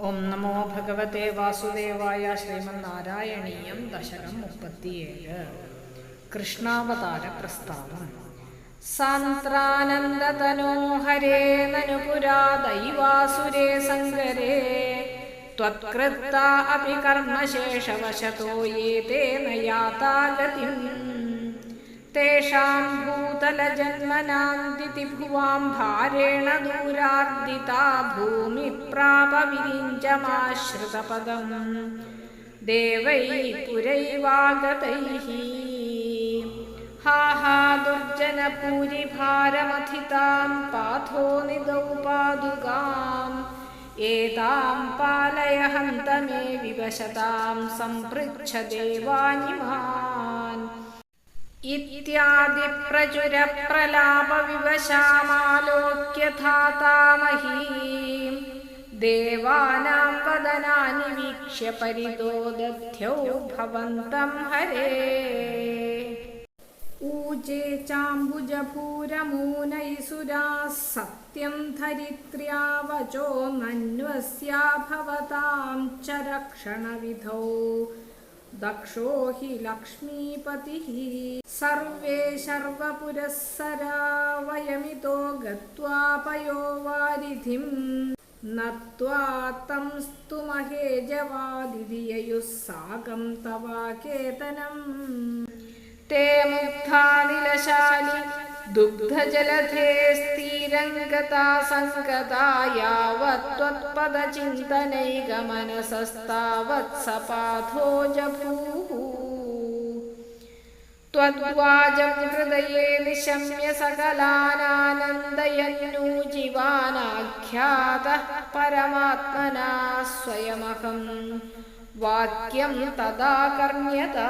ഓം നമോ ഭഗവത്തെ വാസുദേവായ ശ്രീമന്നാരായണീയം ദശകം മുപ്പത്തിയേഴ് കൃഷ്ണാവതാര പ്രസ്താവം സാന്ത്രാനന്ദതനോഹരേ നനുപുരാ ദൈവാസുരേ സങ്കരേ त्वत्कृत्ता अपि कर्मशेषवशतो ये तेन याता गतिम् तेषां भूतलजन्मनान्दिति भुवां भारेण दूरार्दिता भूमिप्रापविरिञ्जमाश्रितपदम् देवैः पुरैवागतैः हा हा दुर्जनपूरिभारमथितां पाथो निदौ पादुकाम् एतां पालय हन्त मे विवशतां सम्पृच्छ देवानिमान् इत्यादिप्रचुरप्रलापविवशामालोक्य धातामहीं देवानां वदनानि वीक्ष्य परितो दध्यौ भवन्तं हरे ऊजे चाम्बुजपूरमूनैसुराः सत्यं धरित्र्या वचो मन्वस्या भवतां च रक्षणविधौ दक्षो हि लक्ष्मीपतिः सर्वे शर्वपुरःसरा वयमितो गत्वा पयोवारिधिं नत्वा तं स्तुमहे जवादिधि ययुः साकं तवाकेतनम् ते मुग्धानिलशालि दुग्धजलधे स्थिरङ्गता सङ्गता यावत् त्वत्पदचिन्तनैकमनसस्तावत् सपाथो जभूः त्वद्वाजं हृदये निशम्य सकलानानन्दयन्नूजीवानाख्यातः परमात्मना स्वयमहं वाक्यं तदा कर्ण्यता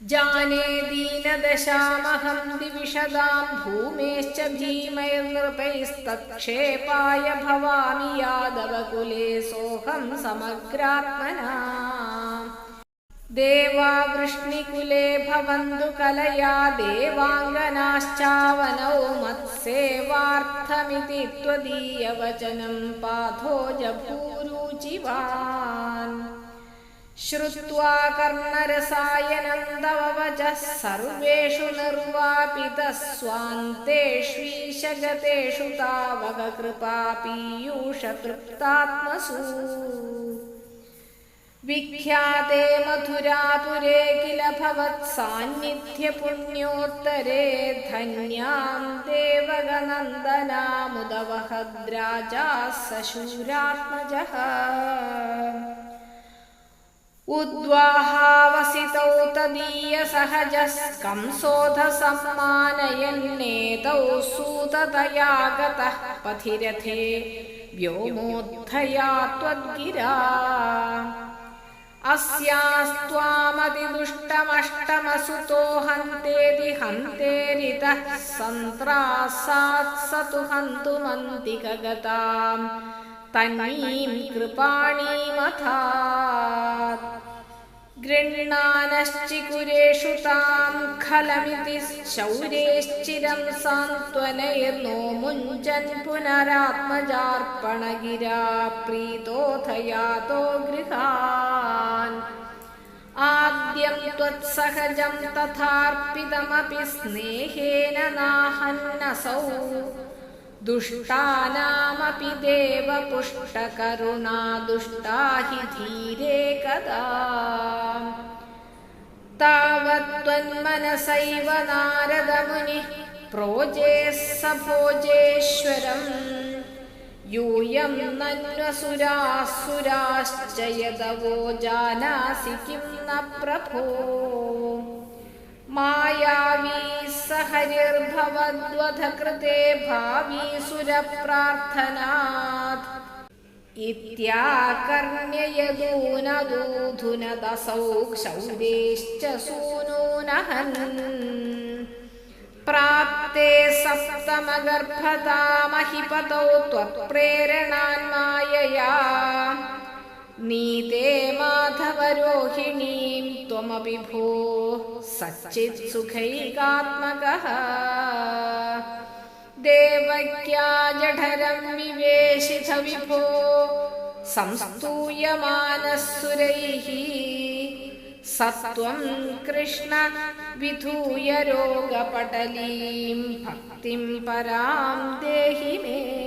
जाने दीनदशामहं दिविशदां भूमेश्च भीमैर्नृपैस्तत्क्षेपाय भवामि यादवकुले सोऽहं समग्रात्मना। देवा वृष्णिकुले भवन्तु कलया देवाङ्गनाश्चावनौ मत्सेवार्थमिति त्वदीयवचनं पाथो जभूरुचिवान् श्रुत्वा कर्णरसायनं तव वचः सर्वेषु निर्वापितः स्वान्तेष्वीशगतेषु तावककृपा पीयूषतृप्तात्मसु विख्याते मथुरापुरे किल भवत्सान्निध्यपुण्योत्तरे धन्यां देवगनन्दनामुदवहद्राजाः सशूरात्मजः उद्वाहावसितौ तदीयसहजः कंसोऽध सम्मानयन्नेतौ सूततया गतः पथिरथे व्योमोत्थया त्वद्गिरा अस्यास्त्वामतिदुष्टमष्टमसुतो हन्तेति हन्तेरितः सन्त्रासात् स तु हन्तुमन्तिकगताम् തന്നീം കൃപാണീമഥാത് ഗൃഹാനശ്ചികുരേഷു താം ഖലമിതി ശൗരേശ്ചിരം സാന്ത്വനയർന്നോ മുഞ്ചൻ പുനരാത്മജാർപ്പണഗിരാ പ്രീതോധയാതോ ഗൃഹാൻ. ആദ്യം ത്വത്സഹജം തഥാർപ്പിതമപി സ്നേഹേന നാഹന്നസൗ. दुष्टानामपि देवपुष्टकरुणा दुष्टा हि धीरे कदा तावत्त्वन्मनसैव नारदमुनिः प्रोजेः स भोजेश्वरम् यूयं नन्वसुरासुराश्च यदवो जानासि किं न प्रभो मायावी स हरिर्भवद्वधकृते भावी सुरप्रार्थनात् इत्याकर्ण्ययदूनदूधुनदसौ क्षौरेश्च सूनूनहन् प्राप्ते सप्तमगर्भतामहिपतौ त्वत्प्रेरणान्मायया नीते माधवरोहिणीं त्वमपि भो सच्चित्सुखैकात्मकः देवक्या जठरं विवेशिथ विभो संस्तूयमानः सुरैः सत्त्वं कृष्ण विधूय रोगपटलीं भक्तिं परां देहि मे